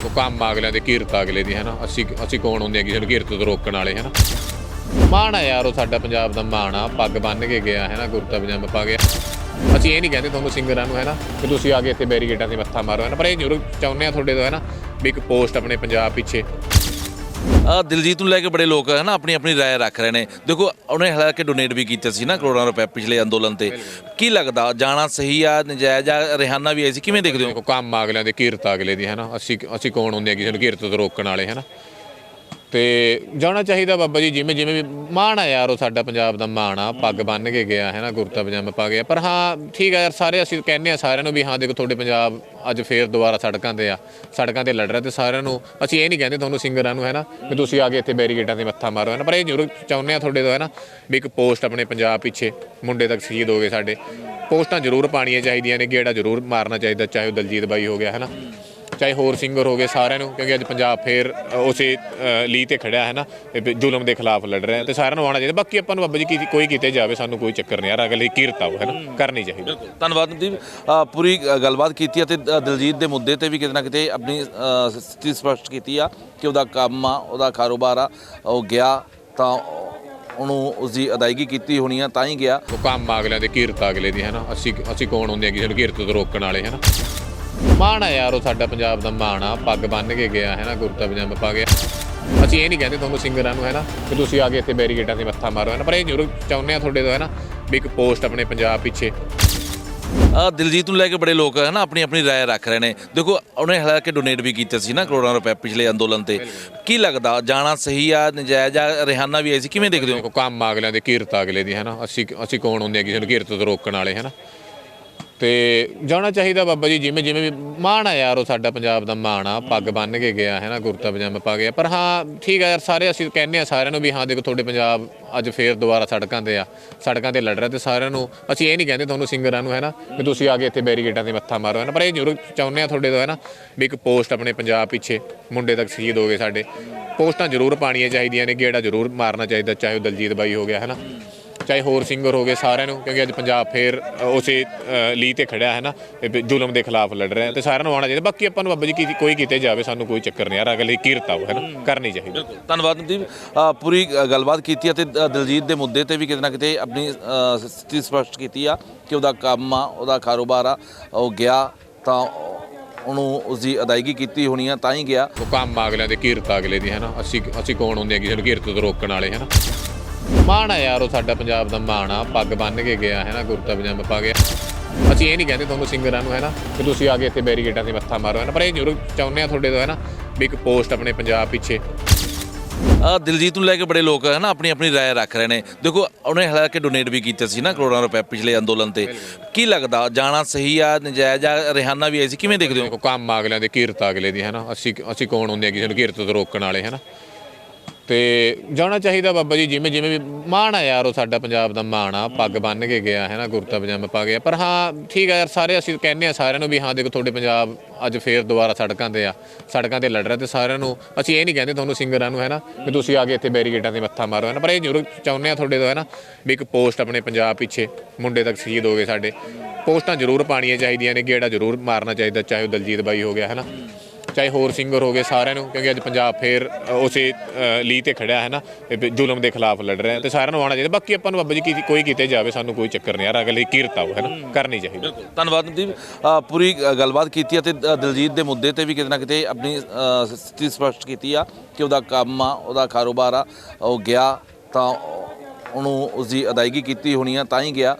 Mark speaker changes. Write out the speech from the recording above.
Speaker 1: ਉਹ ਅਗਲਿਆਂ ਦੇ ਕੀਰਤ ਅਗਲੇ ਦੀ ਹੈ ਨਾ ਅਸੀਂ ਅਸੀਂ ਕੌਣ ਹੁੰਦੇ ਆ ਕਿਸੇ ਨੂੰ ਕੀਰਤ ਤੋਂ ਰੋਕਣ ਵਾਲੇ ਹੈ ਨਾ ਮਾਣ ਆ ਯਾਰ, ਉਹ ਸਾਡਾ ਪੰਜਾਬ ਦਾ ਮਾਣ ਆ। ਪੱਗ ਬੰਨ ਕੇ ਗਿਆ ਹੈ ਨਾ ਕੁਰਤਾ ਪਜਾਮਾ ਪਾ ਗਿਆ। ਅਸੀਂ ਇਹ ਨਹੀਂ ਕਹਿੰਦੇ ਤੁਹਾਨੂੰ ਸਿੰਗਰਾਂ ਨੂੰ ਹੈ ਨਾ ਕਿ ਤੁਸੀਂ ਆ ਕੇ ਇੱਥੇ ਬੈਰੀਗੇਟਾਂ 'ਤੇ ਮੱਥਾ ਮਾਰੋ ਹੈ ਨਾ ਪਰ ਇਹ ਜ਼ਰੂਰ ਚਾਹੁੰਦੇ ਆ ਤੁਹਾਡੇ ਤੋਂ ਹੈ ਨਾ ਵੀ ਇੱਕ ਪੋਸਟ ਆਪਣੇ ਪੰਜਾਬ ਪਿੱਛੇ
Speaker 2: ਆ ਦਿਲਜੀਤ ਨੂੰ ਲੈ ਕੇ ਬੜੇ ਲੋਕ ਹੈ ਨਾ ਆਪਣੀ ਆਪਣੀ رائے ਰੱਖ ਰਹੇ ਨੇ ਦੇਖੋ ਉਹਨੇ ਹਾਲਾਂਕਿ ਡੋਨੇਟ ਵੀ ਕੀਤੇ ਸੀ ਨਾ ਕਰੋੜਾਂ ਰੁਪਏ ਪਿਛਲੇ ਅੰਦੋਲਨ ਤੇ ਕੀ ਲੱਗਦਾ ਜਾਣਾ ਸਹੀ ਆ ਨਜਾਇਜ਼ ਆ ਰਿਹਾਨਾ ਵੀ ਆਈ ਸੀ ਕਿਵੇਂ ਦੇਖਦੇ ਹੋ
Speaker 1: ਦੇਖੋ ਕੰਮ ਅਗਲਿਆਂ ਦੇ ਕੀਰਤ ਅਗਲੇ ਦੀ ਹੈ ਨਾ ਅਸੀਂ ਅਸੀਂ ਕੌਣ ਹੁੰਦੇ ਆ ਕਿਸੇ ਨੂੰ ਕੀਰਤ ਤੋਂ ਰੋਕਣ ਵਾਲੇ ਹੈ ਨਾ ਤੇ ਜਾਣਾ ਚਾਹੀਦਾ ਬਾਬਾ ਜੀ, ਜਿਵੇਂ ਜਿਵੇਂ ਵੀ ਮਾਣ ਆ ਯਾਰ, ਉਹ ਸਾਡਾ ਪੰਜਾਬ ਦਾ ਮਾਣ ਆ। ਪੱਗ ਬੰਨ ਕੇ ਗਿਆ ਹੈ ਨਾ ਕੁਰਤਾ ਪਜਾਮਾ ਪਾ ਗਿਆ। ਪਰ ਹਾਂ, ਠੀਕ ਆ ਯਾਰ, ਸਾਰੇ ਅਸੀਂ ਕਹਿੰਦੇ ਆ ਸਾਰਿਆਂ ਨੂੰ ਵੀ ਹਾਂ, ਦੇਖੋ, ਤੁਹਾਡੇ ਪੰਜਾਬ ਅੱਜ ਫੇਰ ਦੁਬਾਰਾ ਸੜਕਾਂ ਤੇ ਆ, ਸੜਕਾਂ ਤੇ ਲੜ ਰਿਹਾ ਤੇ ਸਾਰਿਆਂ ਨੂੰ ਅਸੀਂ ਇਹ ਨਹੀਂ ਕਹਿੰਦੇ ਤੁਹਾਨੂੰ ਸਿੰਗਰਾਂ ਨੂੰ ਹੈ ਨਾ ਵੀ ਤੁਸੀਂ ਆ ਕੇ ਇੱਥੇ ਬੈਰੀਕੇਡਾਂ 'ਤੇ ਮੱਥਾ ਮਾਰੋ ਹੈ ਨਾ ਪਰ ਇਹ ਜ਼ਰੂਰ ਚਾਹੁੰਦੇ ਆ ਤੁਹਾਡੇ ਤੋਂ ਹੈ ਨਾ ਵੀ ਇੱਕ ਪੋਸਟ ਆਪਣੇ ਪੰਜਾਬ ਪਿੱਛੇ, ਮੁੰਡੇ ਤੱਕ ਸ਼ਹੀਦ ਹੋ ਗਏ ਸਾਡੇ। ਪੋਸਟਾਂ ਜ਼ਰੂਰ ਪਾਣੀਆਂ ਚਾਹੀਦੀਆਂ ਨੇ, ਗੇੜਾ ਜ਼ਰੂਰ ਮਾਰਨਾ ਚਾਹੀਦਾ, ਚਾਹੇ ਉਹ ਦਲਜੀਤ ਬਾਈ ਹੋ ਗਿਆ ਹੈ ਨਾ ਚਾਹੇ ਹੋਰ ਸਿੰਗਰ ਹੋ ਗਏ ਸਾਰਿਆਂ ਨੂੰ ਕਿਉਂਕਿ ਅੱਜ ਪੰਜਾਬ ਫੇਰ ਉਸੇ ਲੀ ਤੇ ਖੜਿਆ ਹੈ ਨਾ ਜ਼ੁਲਮ ਦੇ ਖਿਲਾਫ ਲੜ ਰਿਹਾ ਤੇ ਸਾਰਿਆਂ ਨੂੰ ਆਉਣਾ ਚਾਹੀਦਾ। ਬਾਕੀ ਆਪਾਂ ਨੂੰ ਬਾਬਾ ਜੀ ਕੀ ਕੋਈ ਕੀਤੇ ਜਾਵੇ ਸਾਨੂੰ ਕੋਈ ਚੱਕਰ ਨਹੀਂ ਯਾਰ ਅਗਲੇ ਕੀਰਤ ਆਓ ਹੈ ਨਾ ਕਰਨੀ ਚਾਹੀਦੀ।
Speaker 2: ਧੰਨਵਾਦ ਨਦੀਪ ਅ, ਪੂਰੀ ਗੱਲਬਾਤ ਕੀਤੀ ਅਤੇ ਦਿਲਜੀਤ ਦੇ ਮੁੱਦੇ ਤੇ ਵੀ ਕਿਤੇ ਨਾ ਕਿਤੇ ਆਪਣੀ ਸਥਿਤੀ ਸਪਸ਼ਟ ਕੀਤੀ ਆ ਕਿ ਉਹਦਾ ਕੰਮ ਆ ਉਹਦਾ ਕਾਰੋਬਾਰ ਆ ਉਹ ਗਿਆ ਤਾਂ ਉਹਨੂੰ ਉਸਦੀ ਅਦਾਇਗੀ ਕੀਤੀ ਹੋਣੀ ਆ ਤਾਂ ਹੀ ਗਿਆ।
Speaker 1: ਉਹ ਕੰਮ ਅਗਲਿਆਂ ਦੇ ਕੀਰਤ ਅਗਲੇ ਦੀ ਹੈ ਨਾ। ਅਸੀਂ ਅਸੀਂ ਕੌਣ ਹੁੰਦੇ ਆ ਕਿਸੇ ਨੂੰ ਕੀਰਤ ਤੋਂ ਰੋਕਣ ਵਾਲੇ ਹੈ ਨਾ। ਮਾਣ ਆ ਯਾਰ ਉਹ ਸਾਡਾ ਪੰਜਾਬ ਦਾ ਮਾਣ ਆ ਪੱਗ ਬੰਨ ਕੇ ਗਿਆ ਹੈ ਨਾ ਕੁਰਤਾ ਪਜਾਮਾ ਪਾ ਗਿਆ ਅਸੀਂ ਇਹ ਨਹੀਂ ਕਹਿੰਦੇ ਤੁਹਾਨੂੰ ਸਿੰਗਰਾਂ ਨੂੰ ਹੈ ਨਾ ਕਿ ਤੁਸੀਂ ਆ ਕੇ ਇੱਥੇ ਬੈਰੀਕੇਡਾਂ 'ਤੇ ਮੱਥਾ ਮਾਰੋ ਹੈ ਨਾ ਪਰ ਇਹ ਜ਼ਰੂਰ ਚਾਹੁੰਦੇ ਆ ਤੁਹਾਡੇ ਤੋਂ ਹੈ ਨਾ ਵੀ ਇੱਕ ਪੋਸਟ ਆਪਣੇ ਪੰਜਾਬ ਪਿੱਛੇ
Speaker 2: ਆ ਦਿਲਜੀਤ ਨੂੰ ਲੈ ਕੇ ਬੜੇ ਲੋਕ ਹੈ ਨਾ ਆਪਣੀ ਆਪਣੀ رائے ਰੱਖ ਰਹੇ ਨੇ ਦੇਖੋ ਉਹਨੇ ਹਾਲਾਂਕਿ ਡੋਨੇਟ ਵੀ ਕੀਤੇ ਸੀ ਨਾ ਕਰੋੜਾਂ ਰੁਪਏ ਪਿਛਲੇ ਅੰਦੋਲਨ ਤੇ ਕੀ ਲੱਗਦਾ ਜਾਣਾ ਸਹੀ ਆ ਨਜਾਇਜ਼ ਆ ਰਿਹਾਨਾ ਵੀ ਆਈ ਸੀ ਕਿਵੇਂ ਦੇਖਦੇ ਹੋ
Speaker 1: ਦੇਖੋ ਕੰਮ ਅਗਲਿਆਂ ਦੇ ਕੀਰਤ ਅਗਲੇ ਦੀ ਹੈ ਨਾ ਅਸੀਂ ਅਸੀਂ ਕੌਣ ਹੁੰਦੇ ਆ ਕਿਸੇ ਨੂੰ ਕੀਰਤ ਤੋਂ ਰੋਕਣ ਵਾਲੇ ਹੈ ਨਾ ਤੇ ਜਾਣਾ ਚਾਹੀਦਾ ਬਾਬਾ ਜੀ ਜਿਵੇਂ ਜਿਵੇਂ ਵੀ ਮਾਣ ਆ ਯਾਰ ਉਹ ਸਾਡਾ ਪੰਜਾਬ ਦਾ ਮਾਣ ਆ ਪੱਗ ਬੰਨ ਕੇ ਗਿਆ ਹੈ ਨਾ ਕੁਰਤਾ ਪਜਾਮਾ ਪਾ ਗਿਆ। ਪਰ ਹਾਂ ਠੀਕ ਆ ਯਾਰ ਸਾਰੇ ਅਸੀਂ ਕਹਿੰਦੇ ਆ ਸਾਰਿਆਂ ਨੂੰ ਵੀ ਹਾਂ ਦੇਖੋ ਤੁਹਾਡੇ ਪੰਜਾਬ ਅੱਜ ਫੇਰ ਦੁਬਾਰਾ ਸੜਕਾਂ ਤੇ ਆ ਸੜਕਾਂ ਤੇ ਲੜ ਰਿਹਾ ਤੇ ਸਾਰਿਆਂ ਨੂੰ ਅਸੀਂ ਇਹ ਨਹੀਂ ਕਹਿੰਦੇ ਤੁਹਾਨੂੰ ਸਿੰਗਰਾਂ ਨੂੰ ਹੈ ਨਾ ਕਿ ਤੁਸੀਂ ਆ ਕੇ ਇੱਥੇ ਬੈਰੀਕੇਡਾਂ 'ਤੇ ਮੱਥਾ ਮਾਰੋ ਹੈ ਨਾ ਪਰ ਇਹ ਜ਼ਰੂਰ ਚਾਹੁੰਦੇ ਆ ਤੁਹਾਡੇ ਤੋਂ ਹੈ ਨਾ ਵੀ ਇੱਕ ਪੋਸਟ ਆਪਣੇ ਪੰਜਾਬ ਪਿੱਛੇ ਮੁੰਡੇ ਤੱਕ ਸ਼ਹੀਦ ਹੋ ਗਏ ਸਾਡੇ। ਪੋਸਟਾਂ ਜ਼ਰੂਰ ਪਾਣੀਆਂ ਚਾਹੀਦੀਆਂ ਨੇ ਗੇੜਾ ਜ਼ਰੂਰ ਮਾਰਨਾ ਚਾਹੀਦਾ ਚਾਹੇ ਉਹ ਦਲਜੀਤ ਬਾਈ ਹੋ ਗਿਆ ਹੈ ਨਾ ਚਾਹੇ ਹੋਰ ਸਿੰਗਰ ਹੋ ਗਏ ਸਾਰਿਆਂ ਨੂੰ ਕਿਉਂਕਿ ਅੱਜ ਪੰਜਾਬ ਫੇਰ ਉਸੇ ਲੀ ਤੇ ਖੜਿਆ ਹੈ ਨਾ ਜ਼ੁਲਮ ਦੇ ਖਿਲਾਫ ਲੜ ਰਿਹਾ ਤੇ ਸਾਰਿਆਂ ਨੂੰ ਆਉਣਾ ਚਾਹੀਦਾ। ਬਾਕੀ ਆਪਾਂ ਨੂੰ ਬਾਬਾ ਜੀ ਕੀ ਕੋਈ ਕੀਤੇ ਜਾਵੇ ਸਾਨੂੰ ਕੋਈ ਚੱਕਰ ਨਹੀਂ ਯਾਰ ਅਗਲੇ ਕੀਰਤ ਆਓ ਹੈ ਨਾ? ਕਰਨੀ ਚਾਹੀਦੀ।
Speaker 2: ਧੰਨਵਾਦ ਨਦੀਪ ਪੂਰੀ ਗੱਲਬਾਤ ਕੀਤੀ ਅਤੇ ਦਿਲਜੀਤ ਦੇ ਮੁੱਦੇ ਤੇ ਵੀ ਕਿਤੇ ਨਾ ਕਿਤੇ ਆਪਣੀ ਸਥਿਤੀ ਸਪਸ਼ਟ ਕੀਤੀ ਆ ਕਿ ਉਹਦਾ ਕੰਮ ਆ ਉਹਦਾ ਕਾਰੋਬਾਰ ਆ ਉਹ ਗਿਆ ਤਾਂ ਉਹਨੂੰ ਉਸਦੀ ਅਦਾਇਗੀ ਕੀਤੀ ਹੋਣੀ ਆ ਤਾਂ ਹੀ ਗਿਆ।
Speaker 1: ਉਹ ਕੰਮ ਅਗਲਿਆਂ ਦੇ ਕੀਰਤ ਅਗਲੇ ਦੀ ਹੈ ਨਾ? ਅਸੀਂ ਅਸੀਂ ਕੌਣ ਹੁੰਦੇ ਆ ਕਿਸੇ ਨੂੰ ਕੀਰਤ ਤੋਂ ਰੋਕਣ ਵਾਲੇ ਹੈ ਨਾ? ਮਾਣ ਆ ਯਾਰ ਉਹ ਸਾਡਾ ਪੰਜਾਬ ਦਾ ਮਾਣ ਆ ਪੱਗ ਬੰਨ ਕੇ ਗਿਆ ਹੈ ਨਾ ਕੁਰਤਾ ਪਜਾਮਾ ਪਾ ਗਿਆ ਅਸੀਂ ਇਹ ਨਹੀਂ ਕਹਿੰਦੇ ਤੁਹਾਨੂੰ ਸਿੰਗਰਾਂ ਨੂੰ ਹੈ ਨਾ ਕਿ ਤੁਸੀਂ ਆ ਕੇ ਇੱਥੇ ਬੈਰੀਕੇਡਾਂ 'ਤੇ ਮੱਥਾ ਮਾਰੋ ਹੈ ਨਾ ਪਰ ਇਹ ਜ਼ਰੂਰ ਚਾਹੁੰਦੇ ਆ ਤੁਹਾਡੇ ਤੋਂ ਹੈ ਨਾ ਵੀ ਇੱਕ ਪੋਸਟ ਆਪਣੇ ਪੰਜਾਬ ਪਿੱਛੇ
Speaker 2: ਆ ਦਿਲਜੀਤ ਨੂੰ ਲੈ ਕੇ ਬੜੇ ਲੋਕ ਹੈ ਨਾ ਆਪਣੀ ਆਪਣੀ رائے ਰੱਖ ਰਹੇ ਨੇ ਦੇਖੋ ਉਹਨੇ ਹਾਲਾਂਕਿ ਡੋਨੇਟ ਵੀ ਕੀਤੇ ਸੀ ਨਾ ਕਰੋੜਾਂ ਰੁਪਏ ਪਿਛਲੇ ਅੰਦੋਲਨ ਤੇ ਕੀ ਲੱਗਦਾ ਜਾਣਾ ਸਹੀ ਆ ਨਜਾਇਜ਼ ਆ ਰਿਹਾਨਾ ਵੀ ਆਈ ਸੀ ਕਿਵੇਂ ਦੇਖਦੇ ਹੋ
Speaker 1: ਦੇਖੋ ਕੰਮ ਅਗਲਿਆਂ ਦੇ ਕੀਰਤ ਅਗਲੇ ਦੀ ਹੈ ਨਾ ਅਸੀਂ ਅਸੀਂ ਕੌਣ ਹੁੰਦੇ ਆ ਕਿਸੇ ਨੂੰ ਕੀਰਤ ਤੋਂ ਰੋਕਣ ਵਾਲੇ ਹੈ ਨਾ ਤੇ ਜਾਣਾ ਚਾਹੀਦਾ ਬਾਬਾ ਜੀ ਜਿਵੇਂ ਜਿਵੇਂ ਵੀ ਮਾਣ ਆ ਯਾਰ ਉਹ ਸਾਡਾ ਪੰਜਾਬ ਦਾ ਮਾਣ ਆ ਪੱਗ ਬੰਨ ਕੇ ਗਿਆ ਹੈ ਨਾ ਕੁਰਤਾ ਪਜਾਮਾ ਪਾ ਗਿਆ। ਪਰ ਹਾਂ ਠੀਕ ਆ ਯਾਰ ਸਾਰੇ ਅਸੀਂ ਕਹਿੰਦੇ ਆ ਸਾਰਿਆਂ ਨੂੰ ਵੀ ਹਾਂ ਦੇਖੋ ਤੁਹਾਡੇ ਪੰਜਾਬ ਅੱਜ ਫੇਰ ਦੁਬਾਰਾ ਸੜਕਾਂ ਤੇ ਆ ਸੜਕਾਂ ਤੇ ਲੜ ਰਿਹਾ ਤੇ ਸਾਰਿਆਂ ਨੂੰ ਅਸੀਂ ਇਹ ਨਹੀਂ ਕਹਿੰਦੇ ਤੁਹਾਨੂੰ ਸਿੰਗਰਾਂ ਨੂੰ ਹੈ ਨਾ ਕਿ ਤੁਸੀਂ ਆ ਕੇ ਇੱਥੇ ਬੈਰੀਕੇਡਾਂ 'ਤੇ ਮੱਥਾ ਮਾਰੋ ਹੈ ਨਾ ਪਰ ਇਹ ਜ਼ਰੂਰ ਚਾਹੁੰਦੇ ਆ ਤੁਹਾਡੇ ਤੋਂ ਹੈ ਨਾ ਵੀ ਇੱਕ ਪੋਸਟ ਆਪਣੇ ਪੰਜਾਬ ਪਿੱਛੇ ਮੁੰਡੇ ਤੱਕ ਸ਼ਹੀਦ ਹੋ ਗਏ ਸਾਡੇ। ਪੋਸਟਾਂ ਜ਼ਰੂਰ ਪਾਣੀਆਂ ਚਾਹੀਦੀਆਂ ਨੇ ਗੇੜਾ ਜ਼ਰੂਰ ਮਾਰਨਾ ਚਾਹੀਦਾ ਚਾਹੇ ਉਹ ਦਲਜੀਤ ਬਾਈ ਹੋ ਗਿਆ ਹੈ ਨਾ। ਚਾਹੇ ਹੋਰ ਸਿੰਗਰ ਹੋ ਗਏ ਸਾਰਿਆਂ ਨੂੰ ਕਿਉਂਕਿ ਅੱਜ ਪੰਜਾਬ ਫੇਰ ਉਸੇ ਲੀ ਤੇ ਖੜਿਆ ਹੈ ਨਾ ਜ਼ੁਲਮ ਦੇ ਖਿਲਾਫ ਲੜ ਰਿਹਾ ਤੇ ਸਾਰਿਆਂ ਨੂੰ ਆਉਣਾ ਚਾਹੀਦਾ। ਬਾਕੀ ਆਪਾਂ ਨੂੰ ਬਾਬਾ ਜੀ ਕੀ ਕੋਈ ਕੀਤੇ ਜਾਵੇ ਸਾਨੂੰ ਕੋਈ ਚੱਕਰ ਨਹੀਂ ਯਾਰ ਅਗਲੇ ਕੀਰਤ ਆਓ ਹੈ ਨਾ ਕਰਨੀ ਚਾਹੀਦੀ।
Speaker 2: ਧੰਨਵਾਦ ਅ, ਪੂਰੀ ਗੱਲਬਾਤ ਕੀਤੀ ਅਤੇ ਦਿਲਜੀਤ ਦੇ ਮੁੱਦੇ ਤੇ ਵੀ ਕਿਤੇ ਨਾ ਕਿਤੇ ਆਪਣੀ ਸਥਿਤੀ ਸਪਸ਼ਟ ਕੀਤੀ ਆ ਕਿ ਉਹਦਾ ਕੰਮ ਆ ਉਹਦਾ ਕਾਰੋਬਾਰ ਆ ਉਹ ਗਿਆ ਤਾਂ ਉਹਨੂੰ ਉਸਦੀ ਅਦਾਇਗੀ ਕੀਤੀ ਹੋਣੀ ਆ ਤਾਂ ਹੀ ਗਿਆ।